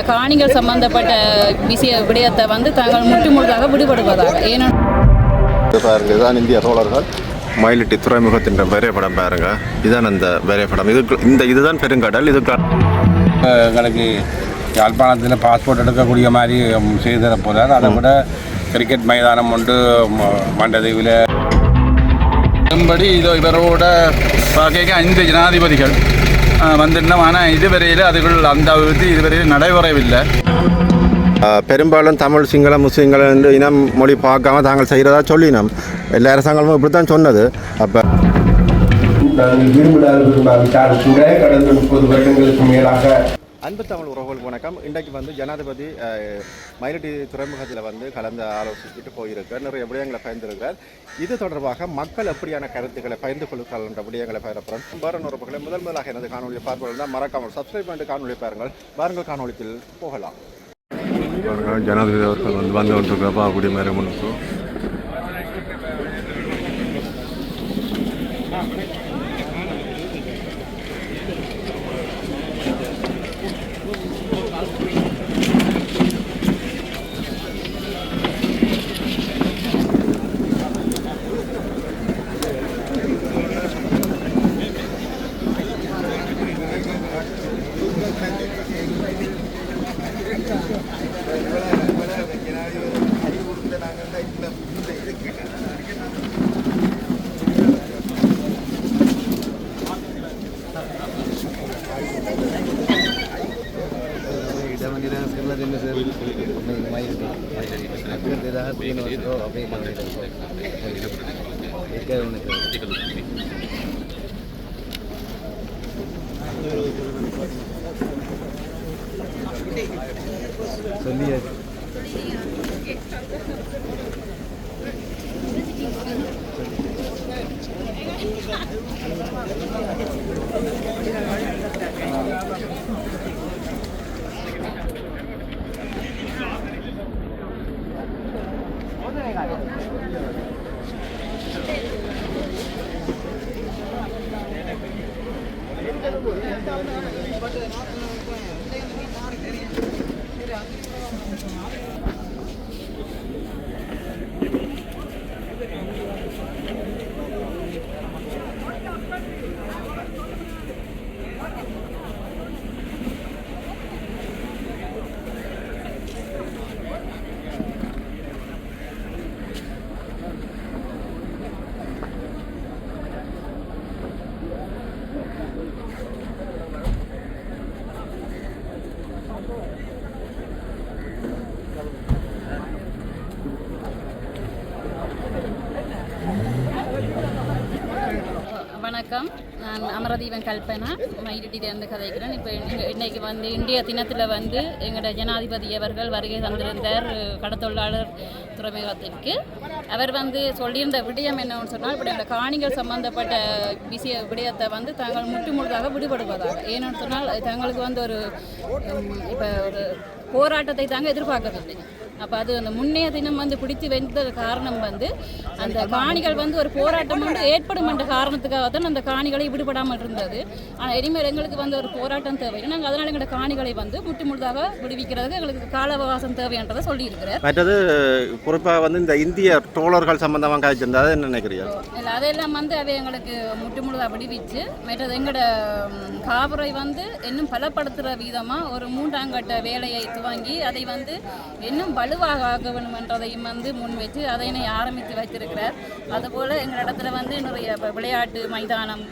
எங்களோட காணிகள் சம்பந்தப்பட்ட விஷய விடயத்தை வந்து தாங்கள் முற்று முழுதாக விடுபடுவதாக. ஏன்னா இதுதான் இந்திய தோழர்கள். மயிலிட்டி துறைமுகத்தின் வரைபடம் பாருங்க. இதுதான் அந்த வரைபடம். இது இந்த இதுதான் பெருங்கடல். இது எங்களுக்கு யாழ்ப்பாணத்தில் பாஸ்போர்ட் எடுக்கக்கூடிய மாதிரி செய்து தர போகிறார் அதை விட கிரிக்கெட் மைதானம் உண்டு மண்டதீவில் அதன்படி இதோ இவரோட பார்க்க ஐந்து ஜனாதிபதிகள். வந்துட்டோம் ஆனால் இதுவரையில் அதுகள் அந்த அபிவிருத்தி இதுவரையில் நடைபெறவில்லை. பெரும்பாலும் தமிழ் சிங்கள முஸ்லீம்கள் என்று இனம் மொழி பார்க்காம தாங்கள் செய்கிறதா சொல்லினோம். எல்லா அரசாங்கமும் இப்படி தான் சொன்னது. அப்போ நாங்கள் விரும்பினால் விரும்பாவிட்டால் கூட கடந்த முப்பது வருடங்களுக்கு மேலாக அன்பு தமிழ் உறவுகளுக்கு வணக்கம். இன்றைக்கு வந்து ஜனாதிபதி மயிலடி மயிலட்டி துறைமுகத்தில் வந்து கலந்து ஆலோசிச்சுட்டு போயிருக்கார் நிறைய விடயங்களை பயந்துருக்கிறார் இது தொடர்பாக மக்கள் எப்படியான கருத்துக்களை பயந்து கொள்கிறார்கள் விடயங்களை பகிரப்புறம். வேற உறவுகளை முதல் முதலாக எனது காணொலியை பார்ப்பவர்கள் தான் மறக்காமல் சப்ஸ்கிரைப் பண்ணிட்டு காணொலி பாருங்கள். வாருங்கள் காணொலியில் போகலாம். ஜனாதிபதி அவர்கள் வந்து வந்து கொண்டிருக்கிறப்ப அப்படி மாதிரி வணக்கம் நான் அமரதீபன் கல்பனா மயிலிட்டிலேருந்து கதைக்கிறேன். இப்போ இன்னைக்கு வந்து இந்திய தினத்தில் வந்து எங்களோட ஜனாதிபதி அவர்கள் வருகை தந்திருந்தார் கடத்தொழிலாளர் துறைமுகத்திற்கு. அவர் வந்து சொல்லியிருந்த விடயம் என்னன்னு சொன்னால் இப்படி அந்த காணிகள் சம்பந்தப்பட்ட விஷய விடயத்தை வந்து தாங்கள் முட்டு முழுதாக விடுபடுவதாக ஏன்னு சொன்னால் தங்களுக்கு வந்து ஒரு இப்போ ஒரு போராட்டத்தை தாங்க எதிர்பார்க்கவில்லை. அப்போ அது அந்த முன்னைய தினம் வந்து பிடித்து வைத்த காரணம் வந்து அந்த காணிகள் வந்து ஒரு போராட்டம் வந்து ஏற்படும் என்ற காரணத்துக்காக தான் அந்த காணிகளை விடுபடாமல் இருந்தது. ஆனால் இனிமேல் எங்களுக்கு வந்து ஒரு போராட்டம் தேவை. நாங்கள் அதனால் எங்களோட காணிகளை வந்து முற்று முழுதாக விடுவிக்கிறதுக்கு எங்களுக்கு கால அவகாசம் தேவைன்றதை சொல்லியிருக்கிறார். மற்றது குறிப்பாக வந்து இந்த இந்திய தோழர்கள் சம்பந்தமாக காய்ச்சிருந்தா அதை என்ன நினைக்கிறீங்க இல்லை அதெல்லாம் வந்து அவை எங்களுக்கு முற்று முழுதாக விடுவிச்சு மற்றது எங்களோட காவரை வந்து இன்னும் பலப்படுத்துகிற விதமாக ஒரு மூன்றாங்கட்ட வேலையை துவங்கி அதை வந்து இன்னும் வலுவாக ஆக வேண்டும் என்றதையும் வந்து முன்வைத்து அதனை ஆரம்பித்து வைத்திருக்கிறார். அதுபோல் எங்கள் இடத்துல வந்து நிறைய விளையாட்டு மைதானம்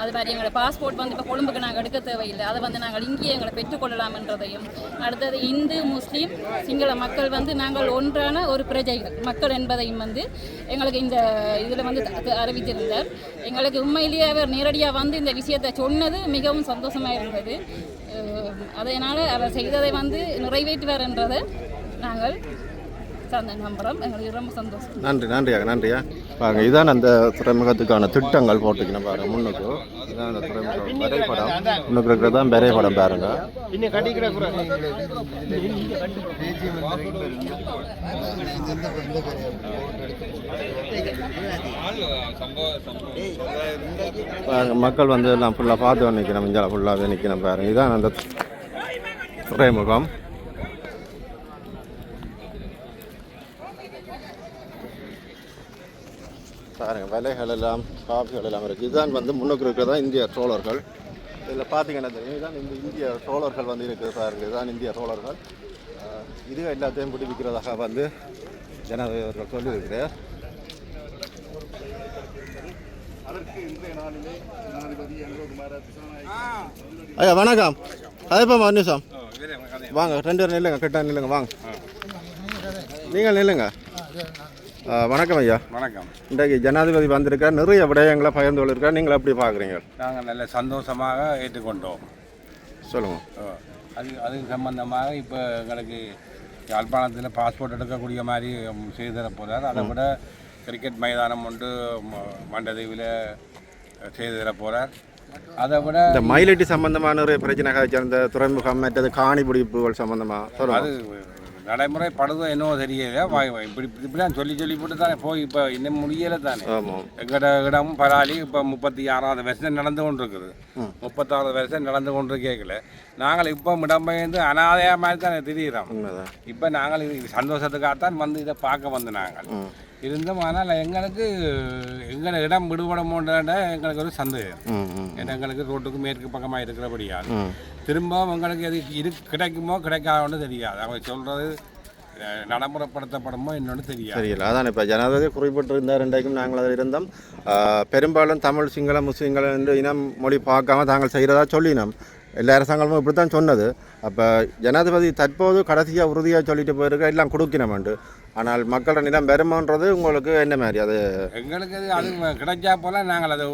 அது மாதிரி எங்களோட பாஸ்போர்ட் வந்து இப்போ கொழும்புக்கு நாங்கள் எடுக்க தேவையில்லை. அதை வந்து நாங்கள் இங்கேயே எங்களை பெற்றுக்கொள்ளலாம் என்றதையும். அடுத்தது இந்து முஸ்லீம் சிங்கள மக்கள் வந்து நாங்கள் ஒன்றான ஒரு பிரஜைகள். மக்கள் என்பதையும் வந்து எங்களுக்கு இந்த இதில் வந்து அறிவித்திருந்தார். எங்களுக்கு உண்மையிலேயே அவர் நேரடியாக வந்து இந்த விஷயத்தை சொன்னது மிகவும் சந்தோஷமாக இருந்தது. அதனால் அவர் செய்ததை வந்து நிறைவேற்றுவார் என்றதை நாங்கள் நன்றி நன்றியா நன்றியா? பாருங்க இதான் அந்த துறைமுகத்துக்கான திட்டங்கள் போட்டுக்கணும் பாருங்க முன்னுக்கு. இதான் அந்த துறைமுகம் வரைபடம். முன்னுக்கு இருக்கிறது தான் வரைபடம் பாருங்க. பாருங்க மக்கள் வந்து நான் ஃபுல்லாக பார்த்து நிற்கணும் இங்கே ஃபுல்லாகவே நிற்கணும் பாருங்க. இதான் அந்த துறைமுகம். பாருங்க விலைகள் எல்லாம் காஃபிகள் எல்லாம் இருக்குது இதுதான் வந்து முன்னுக்கு இருக்கிறதா இந்திய ட்ரோலர்கள் இதில் பார்த்தீங்கன்னா தெரியும். இதுதான் இந்த இந்திய ட்ரோலர்கள் வந்து இருக்குது பாருங்க. இதுதான் இந்திய ட்ரோலர்கள் அஹ், இது எல்லாத்தையும் பிடிவிக்கிறதாக வந்து ஜனாதிபதி அவர்கள் சொல்லியிருக்கிறார். ஐயா வணக்கம். அதேப்பா நிமிஷம். வாங்க ரெண்டு பேரும் நில்லுங்க கிட்ட நில்லுங்க. வாங்க. நீங்கள் நில்லுங்க. வணக்கம் ஐயா. வணக்கம். இன்றைக்கு ஜனாதிபதி வந்திருக்கார் நிறைய விடயங்களை பகிர்ந்து கொள்ளிருக்கார் நீங்கள் எப்படி பார்க்குறீங்க? நாங்கள் நல்ல சந்தோஷமாக ஏற்றுக்கொண்டோம். சொல்லுங்கள் அது அது சம்பந்தமாக இப்போ எங்களுக்கு யாழ்ப்பாணத்தில் பாஸ்போர்ட் எடுக்கக்கூடிய மாதிரி செய்து தர போகிறார் அதை விட கிரிக்கெட் மைதானம் ஒன்று ம- மண்டதீவில் செய்து தர போகிறார் அதை விட இந்த மயிலட்டி சம்பந்தமான நிறைய பிரச்சனை சேர்ந்த துறைமுகம் மற்றது காணி பிடிப்புகள் சம்பந்தமாக அது நடைமுறை படுதோ என்னவோ தெரியல இப்படி இப்படிலாம் சொல்லி சொல்லி போட்டு தானே போய் இப்போ இன்னும் முடியலை தானே. எங்கட இடம் பராளி இப்போ முப்பத்தி ஆறாவது வருஷம் நடந்து கொண்டு இருக்குது முப்பத்தாறாவது வருஷம் நடந்து கொண்டு கேட்கல நாங்கள் இப்போ இடம்பெயர்ந்து அனாதையா மாதிரி தானே திரியிறோம். இப்போ நாங்கள் இது சந்தோஷத்துக்காகத்தான் வந்து இதை பார்க்க வந்து நாங்கள். இருந்தும். ஆனால் எங்களுக்கு எங்களை இடம் விடுபட எங்களுக்கு ஒரு சந்தேகம். ஏன்னா எங்களுக்கு ரோட்டுக்கு மேற்கு பக்கமாக இருக்கிறபடியால். ம். திரும்ப உங்களுக்கு எது இரு கிடைக்குமோ கிடைக்காதோன்னு தெரியாது. அவங்க சொல்கிறது நடைமுறைப்படுத்தப்படுமோ என்னன்னு தெரியாது. தெரியல. அதான் இப்போ ஜனாதிபதி குறிப்பிட்டிருந்தார் இன்றைக்கும் நாங்கள் அதில் இருந்தோம். பெரும்பாலும் தமிழ் சிங்களம் முஸ்லீம்கள் என்று இனம் மொழி பார்க்காம தாங்கள் செய்கிறதா சொல்லினோம். எல்லா அரசாங்கமும் இப்படி தான் சொன்னது அப்போ ஜனாதிபதி தற்போது கடைசியாக உறுதியாக சொல்லிட்டு போயிருக்க எல்லாம் கொடுக்கணுமெண்டு ஆனால் மக்களோட நிலம் பெருமன்றது உங்களுக்கு என்ன மாதிரி அது எங்களுக்கு அது அது கிடைச்சா போல நாங்கள் அதை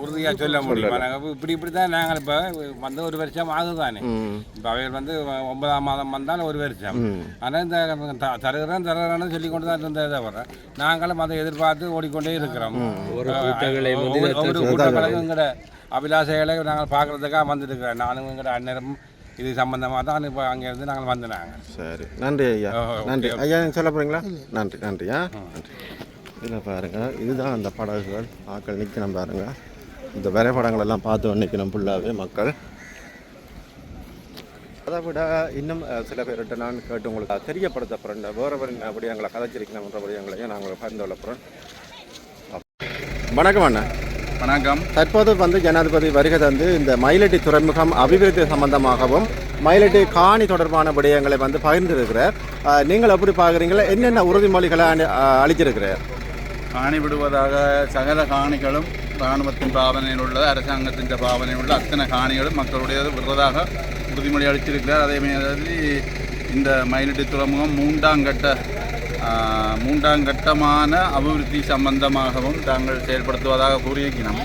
உறுதியாக சொல்ல முடியும் இப்படி இப்படி தான் நாங்கள் இப்போ வந்து ஒரு வருஷம் ஆகுதானே இப்போ அவைகள் வந்து ஒன்பதாம் மாதம் வந்தால் ஒரு வருஷம் ஆனால் இந்த தருகிறேன் தருகிறேன்னு சொல்லி கொண்டு தான் இருந்ததை தவிர நாங்களும் அதை எதிர்பார்த்து ஓடிக்கொண்டே இருக்கிறோம் ஒவ்வொரு- கூட்டங்களும் அபிலாஷைகளை நாங்கள் பார்க்கறதுக்காக வந்துருக்கிறோம். நானும் எங்களோட அண்ணரும் இது சம்பந்தமாக தான் இப்போ அங்கேருந்து நாங்கள் வந்தாங்க சரி. நன்றி ஐயா. நன்றி. ஐயா சொல்ல போகிறீங்களா நன்றி நன்றி ஆ. நன்றி. இதில் பாருங்கள் இதுதான் அந்த படகுகள். ஆட்கள் நிற்கணும் பாருங்க. இந்த வரைபடங்கள் எல்லாம் பார்த்து நிற்கணும் ஃபுல்லாகவே மக்கள். அதை விட இன்னும் சில பேர்கிட்ட நான் கேட்டு உங்களுக்கு தெரியப்படுத்த போகிறேன் வேறு வேறு விடயங்களை கதைச்சிருக்கணுன்ற விடயங்களையும் நாங்கள் பகிர்ந்து கொள்ள போகிறோம் வணக்கம் அண்ணா. வணக்கம். தற்போது வந்து ஜனாதிபதி வருகை தந்து இந்த மயிலட்டி துறைமுகம் அபிவிருத்தி சம்பந்தமாகவும் மயிலட்டி காணி தொடர்பான விடயங்களை வந்து பகிர்ந்திருக்கிறார். நீங்கள் எப்படி பார்க்குறீங்களா? என்னென்ன உறுதிமொழிகளை அளிச்சிருக்கிறார் காணி விடுவதாக சகல காணிகளும் இராணுவத்தின் பாவனையில் உள்ள அரசாங்கத்தின் பாவனையில் உள்ள அத்தனை காணிகளும் மக்களுடையது விடுறதாக உறுதிமொழி அளித்திருக்கிறார். அதே மாதிரி இந்த மயிலட்டி துறைமுகம் மூன்றாம் கட்ட மூன்றாம் கட்டமான அபிவிருத்தி சம்பந்தமாகவும் தாங்கள் செயல்படுத்துவதாக கூறியிருக்கிறோம்.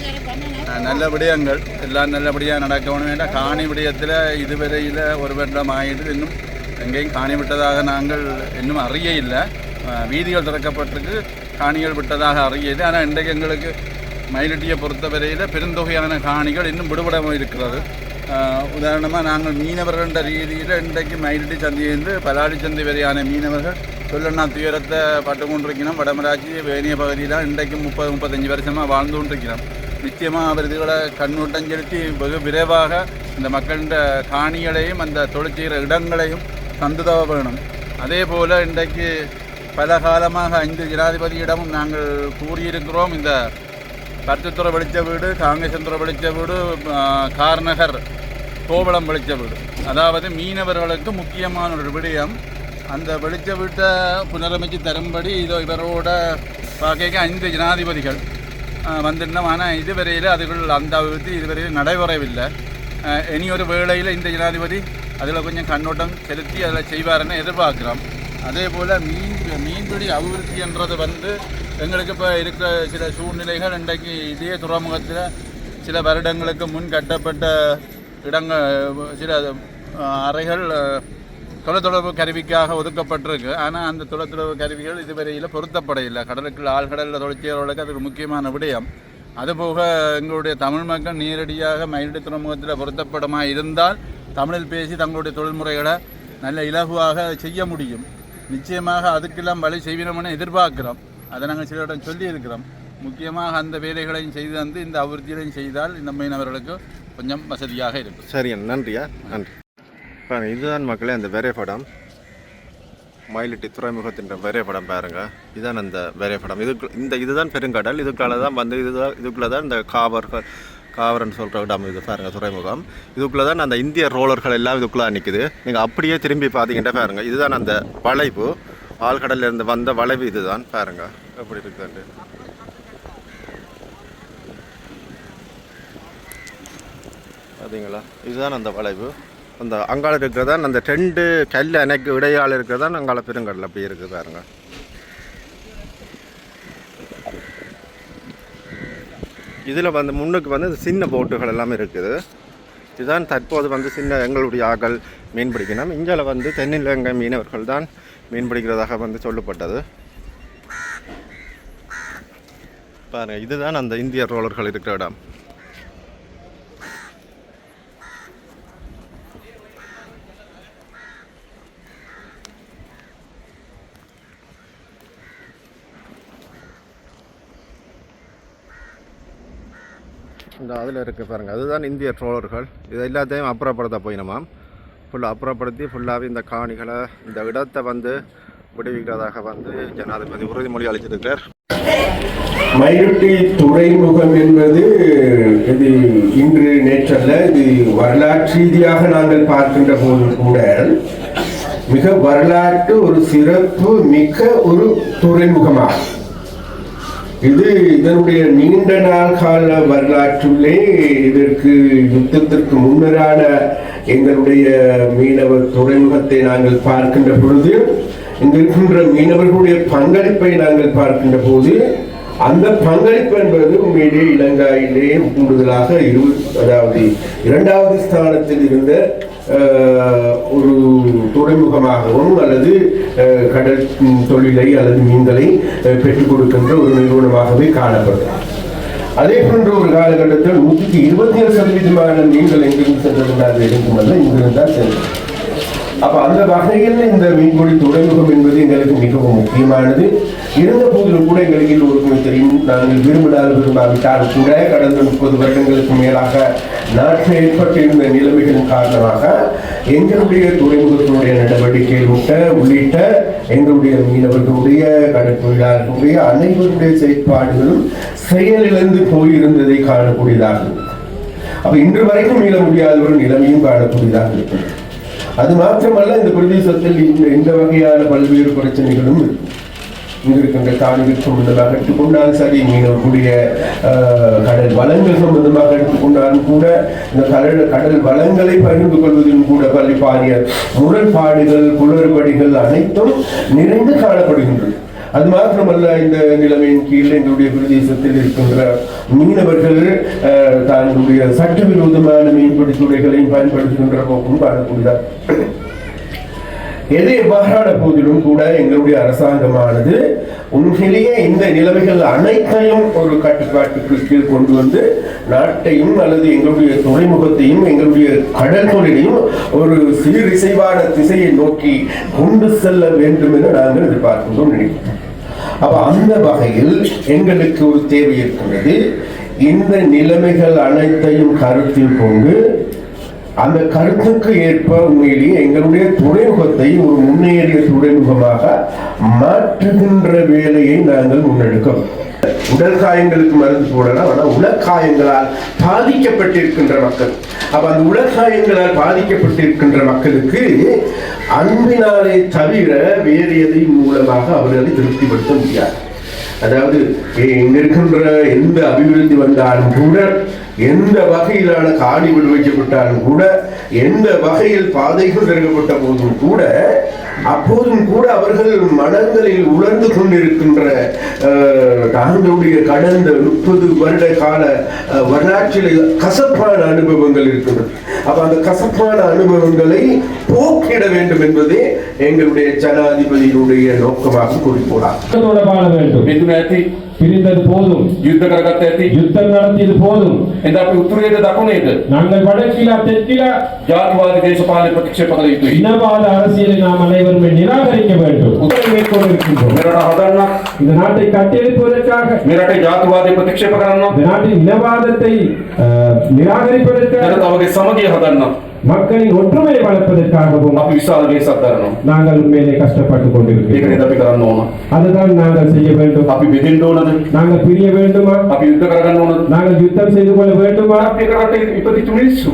நல்ல விடயங்கள் எல்லாம் நல்லபடியாக நடக்கணும் வேண்டாம் காணி விடயத்தில் இதுவரையில் ஒரு வருடம் ஆகிட்டு இன்னும் எங்கேயும் காணி விட்டதாக நாங்கள் இன்னும் அறிய இல்லை. வீதிகள் திறக்கப்பட்டிருக்கு காணிகள் விட்டதாக அறியது. ஆனால் இன்றைக்கு எங்களுக்கு மயிலட்டியை பொறுத்தவரையில் பெருந்தொகையான காணிகள் இன்னும் விடுபடாமல் இருக்கிறது. உதாரணமாக நாங்கள் மீனவர்கள் ரீதியில் இன்றைக்கு மயிலட்டி சந்தையிலிருந்து பலாடி சந்தை வரையான மீனவர்கள் சொல்லண்ணா துயரத்தை பட்டு கொண்டிருக்கணும் வடமராட்சி வேணிய பகுதியில் இன்றைக்கு முப்பது முப்பத்தஞ்சு வருஷமாக வாழ்ந்து கொண்டிருக்கிறோம் நிச்சயமாக அவர் இதுகளை கண்ணூட்டம் செலுத்தி வெகு விரைவாக இந்த மக்களின் காணிகளையும் அந்த தொழில் செய்கிற இடங்களையும் தந்துதவ வேணும் அதே போல் இன்றைக்கு பல காலமாக ஐந்து ஜனாதிபதியிடமும் நாங்கள் கூறியிருக்கிறோம் இந்த பருத்தித்துறை வெளிச்ச வீடு காங்கேசந்துறை வெளிச்ச வீடு கார்நகர் கோவளம் வெளிச்ச வீடு அதாவது மீனவர்களுக்கு முக்கியமான ஒரு விடயம் அந்த வெளிச்ச வீட்டை புனரமைச்சு தரும்படி இதோ இவரோட பார்க்க ஐந்து ஜனாதிபதிகள் வந்திருந்தோம். ஆனால் இதுவரையில் அதுகள் அந்த அபிவிருத்தி இதுவரையில் நடைபெறவில்லை. இனி ஒரு வேளையில் இந்த ஜனாதிபதி அதில் கொஞ்சம் கண்ணோட்டம் செலுத்தி அதில் செய்வாருன்னு எதிர்பார்க்குறோம். அதே போல் மீன் மீன்பிடி அபிவிருத்தி என்றது வந்து எங்களுக்கு இப்போ இருக்கிற சில சூழ்நிலைகள் இன்றைக்கு இதே துறைமுகத்தில் சில வருடங்களுக்கு முன் கட்டப்பட்ட இடங்கள் சில அறைகள் தொலைத்தொடர்பு கருவிக்காக ஒதுக்கப்பட்டிருக்கு. ஆனால் அந்த தொலைத்தொடர்பு கருவிகள் இதுவரையில் பொருத்தப்படையில்லை. கடலுக்குள் ஆழ்கடலில் தொலைச்சியவர்களுக்கு அது ஒரு முக்கியமான விடயம். அதுபோக எங்களுடைய தமிழ் மக்கள் நேரடியாக மயிலடி துறைமுகத்தில் பொருத்தப்படமா இருந்தால் தமிழில் பேசி தங்களுடைய தொழில்முறைகளை நல்ல இலகுவாக செய்ய முடியும். நிச்சயமாக அதுக்கெல்லாம் வழி செய்வினோம்னு எதிர்பார்க்கிறோம். அதை நாங்கள் சில இடம் சொல்லியிருக்கிறோம். முக்கியமாக அந்த வேலைகளையும் செய்து வந்து இந்த அபிவிருத்திகளையும் செய்தால் இந்த மீனவர்களுக்கு கொஞ்சம் வசதியாக இருக்கும். சரி நன்றியா? நன்றி. பாருங்கள் இதுதான் மக்களே அந்த வரைபடம் மயிலிட்டி துறைமுகத்தின்ற வரைபடம் பாருங்கள் இதுதான் அந்த வரைபடம் இதுக்கு இந்த இதுதான் பெருங்கடல். இதுக்குள்ள தான் வந்து இதுதான் இதுக்குள்ளே தான் இந்த காவர் காவரன் சொல்கிற இடம் இது பாருங்கள் துறைமுகம். இதுக்குள்ளே தான் அந்த இந்திய ரோலர்கள் எல்லாம் இதுக்குள்ளே நிற்குது நீங்கள் அப்படியே திரும்பி பார்த்தீங்கன்னா பாருங்கள் இதுதான் அந்த வளைவு. ஆழ்கடல்ல இருந்து வந்த வளைவு இதுதான் பாருங்க. எப்படி இருக்குதுண்டு பார்த்தீங்களா இதுதான் அந்த வளைவு. அந்த அங்கால இருக்கிறதான் அந்த ரெண்டு கல் அணைக்கு இடையால் இருக்கிறதான் அங்கால பெருங்கடல் அப்படி இருக்குது பாருங்க. இதில் வந்து முன்னுக்கு வந்து இந்த சின்ன போட்டுகள் எல்லாமே இருக்குது. இதுதான் தற்போது வந்து சின்ன எங்களுடைய ஆக்கள் மீன் பிடிக்கணும் இங்கே வந்து தென்னிலங்கை மீனவர்கள் தான் மீன் பிடிக்கிறதாக வந்து சொல்லப்பட்டது. பாருங்கள் இதுதான் அந்த இந்திய ரோலர்கள் இருக்கிற இடம். இந்த அதில் இருக்க பாருங்கள் அதுதான் இந்திய ட்ரோலர்கள் இது எல்லாத்தையும் அப்புறப்படுத்த போயினமாம் ஃபுல்லாக அப்புறப்படுத்தி ஃபுல்லாகவே இந்த காணிகளை இந்த இடத்தை வந்து விடுவிக்கிறதாக வந்து ஜனாதிபதி உறுதிமொழி அளிச்சிருக்கிறார். மயிலுட்டி துறைமுகம் என்பது இது இன்று நேற்றல்ல இது வரலாற்று ரீதியாக நாங்கள் பார்க்கின்ற போது கூட மிக வரலாற்று ஒரு சிறப்பு மிக்க ஒரு துறைமுகமாகும். இது இதனுடைய நீண்ட நாள் கால வரலாற்றுள்ளே இதற்கு யுத்தத்திற்கு முன்னரான எங்களுடைய மீனவ துறைமுகத்தை நாங்கள் பார்க்கின்ற பொழுது இங்க இருக்கின்ற மீனவர்களுடைய பங்களிப்பை நாங்கள் பார்க்கின்ற போது அந்த பங்களிப்பு என்பது உண்மையிலே இலங்கையிலே கூடுதலாக இரு அதாவது இரண்டாவது ஸ்தானத்தில் இருந்த ஒரு துறைமுகமாகவும் அல்லது கடல் தொழிலை அல்லது மீன்களை பெற்றுக் கொடுக்கின்ற ஒரு நிறுவனமாகவே காணப்படும். அதே போன்ற ஒரு காலகட்டத்தில் நூற்றுக்கு இருபத்தி ஏழு சதவீதமான மீன்கள் எங்கிருந்து சென்றிருந்தால் இருக்குமல்ல இங்கிருந்து தான் சென்றது. அப்ப அந்த வகையில் இந்த மீன்பிடி துறைமுகம் என்பது எங்களுக்கு மிகவும் முக்கியமானது. இருந்த போதிலும் கூட எங்களுக்கு எல்லோருக்குமே தெரியும் நாங்கள் விரும்பினால் விரும்பாவிட்டால் கூட கடந்த முப்பது வருடங்களுக்கு மேலாக நாட்டில் ஏற்பட்டிருந்த நிலைமைகளின் காரணமாக எங்களுடைய துறைமுகத்தினுடைய நடவடிக்கைகள் உட்ட உள்ளிட்ட எங்களுடைய மீனவர்களுடைய கடற்தொழிலாளர்களுடைய அனைவருடைய செயற்பாடுகளும் செயலிழந்து போயிருந்ததை காணக்கூடியதாகும் அப்ப இன்று வரைக்கும் மீள முடியாத ஒரு நிலைமையும் காணக்கூடியதாக இருக்கிறது அது மாத்திரமல்ல இந்த பிரதேசத்தில் இந்த இந்த வகையான பல்வேறு பிரச்சனைகளும் இங்கிருக்கின்ற இருக்கின்ற காணிகள் சம்பந்தமாக எடுத்துக்கொண்டாலும் சரி மீனவர்களுடைய கடல் வளங்கள் சம்பந்தமாக எடுத்துக்கொண்டாலும் கூட இந்த கடல் கடல் வளங்களை பகிர்ந்து கொள்வதிலும் கூட பள்ளி பாரிய முரண்பாடுகள் குளறுபடிகள் அனைத்தும் நிறைந்து காணப்படுகின்றது அது மாத்திரமல்ல இந்த நிலைமையின் கீழ் எங்களுடைய பிரதேசத்தில் இருக்கின்ற மீனவர்கள் அஹ், தங்களுடைய சட்டவிரோதமான மீன்பிடி துறைகளையும் பயன்படுத்துகின்ற போக்கும் காணக்கூடியதாக எது எவ்வாறான போதிலும் கூட எங்களுடைய அரசாங்கமானது உண்மையிலேயே இந்த நிலைமைகள் அனைத்தையும் ஒரு கட்டுப்பாட்டுக்கு கீழ் கொண்டு வந்து நாட்டையும் அல்லது எங்களுடைய துறைமுகத்தையும் எங்களுடைய கடல் தொழிலையும் ஒரு சீரிசைவான திசையை நோக்கி கொண்டு செல்ல வேண்டும் என நாங்கள் எதிர்பார்க்கின்றோம் நினைக்கிறோம் அப்ப அந்த வகையில் எங்களுக்கு ஒரு தேவை இருக்கின்றது இந்த நிலைமைகள் அனைத்தையும் கருத்தில் கொண்டு அந்த கருத்துக்கு ஏற்ப உண்மையிலேயே எங்களுடைய துறைமுகத்தை ஒரு முன்னேறிய துறைமுகமாக மாற்றுகின்ற வேலையை நாங்கள் முன்னெடுக்கிறோம். உடல் காயங்களுக்கு மருந்து போடலாம் ஆனால் உலக்காயங்களால் பாதிக்கப்பட்டிருக்கின்ற மக்கள். அப்ப அந்த உலக்காயங்களால் பாதிக்கப்பட்டிருக்கின்ற மக்களுக்கு அன்பினாலே தவிர வேறு எதை மூலமாக அவர்களை திருப்திப்படுத்த முடியாது. அதாவது இங்க இருக்கின்ற எந்த அபிவிருத்தி வந்தாலும் கூட எந்த வகையிலான காணி விடுவிக்கப்பட்டாலும் கூட எந்த வகையில் பாதைகள் திறக்கப்பட்ட போதும் கூட அப்போதும் கூட அவர்கள் மனங்களில் உணர்ந்து கொண்டிருக்கின்ற அஹ், தாங்களுடைய கடந்த முப்பது வருட கால அஹ், வரலாற்றில் கசப்பான அனுபவங்கள் இருக்கின்றது அப்ப அந்த கசப்பான அனுபவங்களை போக்கிட வேண்டும் என்பதே எங்களுடைய ஜனாதிபதியினுடைய நோக்கமாக குறிப்பிடார் யுத்தத்தோட வாழ வேண்டும் මිදුන ඇති பிரிந்தது போதும் යුද්ධ කරගත්ත ඇති யுத்தம் நடத்தியது போதும் එද අපි උතුරේද දකුණේද நாங்கள் வடக்கிலா தெற்கிலா ජාතිවාදී දේශපාලන ප්‍රතික්ෂේප කළ යුතුයි இனவாத அரசியலை நாம் அனைவருமே நிராகரிக்க வேண்டும் உத்தரவு மேற்கொண்டிருக்கின்றோம் මෙරට හදන්න இந்த நாட்டை கட்டியெழுப்புவதற்காக මෙරට ජාතිවාදී ප්‍රතික්ෂේප කරන්න இந்த நாட்டின் இனவாதத்தை அஹ், நிராகரிப்பதற்காக ජනතාවගේ සමගිය හදන්න மக்களின் ஒற்றுமையை வளர்ப்பதற்காகவும் விசாரணையை சத்தாரணம் நாங்கள் உண்மையிலே கஷ்டப்பட்டு கொண்டிருக்கிறோம். அதுதான் நாங்கள் செய்ய வேண்டும். அப்படி பிரிந்தோனது நாங்கள் பிரிய வேண்டுமா? அப்படி யுத்த கரகண்ணோனது நாங்கள் யுத்தம் செய்து கொள்ள வேண்டுமா?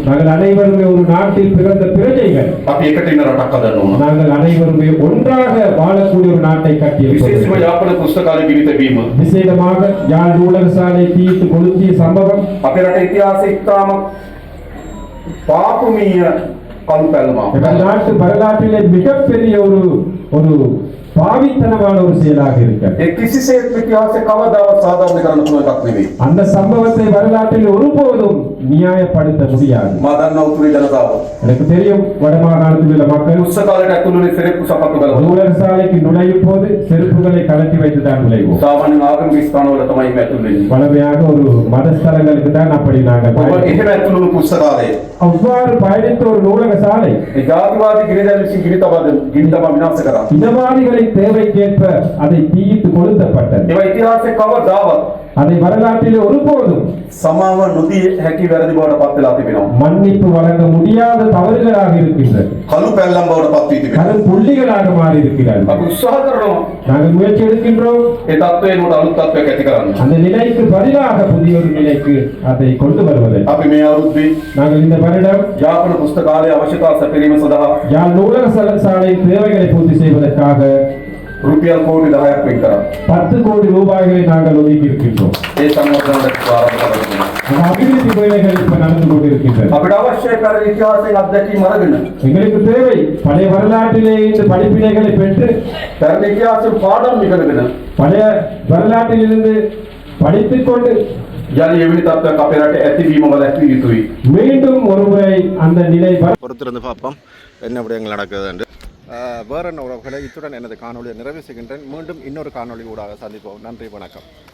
நாங்கள் அனைவருமே ஒரு நாட்டில் பிறந்த பிரஜைகள். அப்படி எக்கட்டினர் அடக்கதணும் நாங்கள் அனைவருமே ஒன்றாக வாழக்கூடிய ஒரு நாட்டை கட்டிய விசேஷமாக யாப்பன புஸ்தகாலை பிரித்த பீம விசேடமாக யாழ் ஊழல் சாலை தீத்து கொளுத்திய சம்பவம். அப்படி இத்தியாச பாப்புமிய கண்பெல்லாம் வரலாற்றிலே மிகப்பெரிய ஒரு ஒரு பாவித்தனமான ஒரு செயலாக இருக்கிறது ඒ කිසිසේත් ඉතිහාසයේ කවදාවත් සාධාරණ කරන්න පුළුවන් එකක් නෙවෙයි. அந்த சம்பவத்தை வரலாற்றில் ஒருபோதும் நியாயப்படுத்த முடியாது මා දන්නා උතුරේ ජනතාව. எனக்கு தெரியும் வடமாகாணத்தில் உள்ள மக்கள் පුස්තකාලයට ඇතුළු වෙන සෙරෙප්පු සපත්තු ගලවනවා. நூலக சாலைக்கு நுழையும் போது செருப்புகளை கலட்டி வைத்துதான் நுழைவோம் සාමාන්‍ය ආගමික ස්ථානවල තමයි මේ ඇතුළු වෙන්නේ. வளமையாக ஒரு மதஸ்தலங்களுக்கு தான் அப்படி நாங்கள் ඔබ பயணிக்கிறோம். එහෙම ඇතුළු වුණු පුස්තකාලය. அவ்வாறு பயணித்த ஒரு நூலக சாலை ඒ ජාතිවාදී ගිරිදැල් විසින් ගිනි තබා ගිනි තබා විනාශ කරා. இனவாதிகளின் தேவைக்கேற்ப அதை தீயிட்டு கொளுத்தப்பட்டது ඒවා ඉතිහාසයේ කවදාවත් அதை வரலாற்றிலே ஒருபோதும் සමාව නොදී හැකි වැරදි බවට පත් වෙලා තිබෙනවා. மன்னிப்பு வழங்க முடியாத தவறுகளாக இருக்கின்றது කළු පැල්ලම් බවට පත් වී තිබෙනවා. கரும் புள்ளிகளாக மாறி இருக்கிறார்கள் අපි උත්සාහ කරනවා நாங்கள் முயற்சி எடுக்கின்றோம் ඒ තත්ත්වයට උඩ අලුත් තත්ත්වයක් ඇති කරන්න. அந்த நிலைக்கு பதிலாக புதிய ஒரு நிலைக்கு அதை கொண்டு வருவதை අපි මේ අවුරුද්දේ நாங்கள் இந்த வருடம் යාපන පුස්තකාලයේ අවශ්‍යතා සැපිරීම සඳහා யாழ் நூலக சல- சாலையின் தேவைகளை பூர்த்தி செய்வதற்காக රුපියල් කෝටි 10ක් වෙන් කරා. பத்து கோடி ரூபாய்களை நாங்கள் ஒதுக்கி இருக்கின்றோம் ඒ සංවර්ධනයට ආරම්භ කරනවා. அந்த அபிவிருத்தி வேலைகள் இப்ப நடந்து கொண்டிருக்கின்றன අපිට අවශ්‍ය කර ඉතිහාසයෙන් අත්දැකීම් අරගෙන எங்களுக்கு தேவை பழைய வரலாற்றிலே இந்த படிப்பினைகளை பெற்று පැරණි ඉතිහාසයෙන් පාඩම් ඉගෙනගෙන பழைய வரலாற்றிலிருந்து படித்துக் கொண்டு යලි එවැනි තත්ත්වයක් අපේ රටේ ඇතිවීම වලැක්විය යුතුයි. மீண்டும் ஒருமுறை அந்த நிலை வர பொறுத்திருந்து பார்ப்போம் என்ன விடயங்கள் நடக்குது என்று வேற உறவுகளை இத்துடன் எனது காணொலியை நிறைவு செய்கின்றேன். மீண்டும் இன்னொரு காணொளி ஊடாக சந்திப்போம். நன்றி வணக்கம்.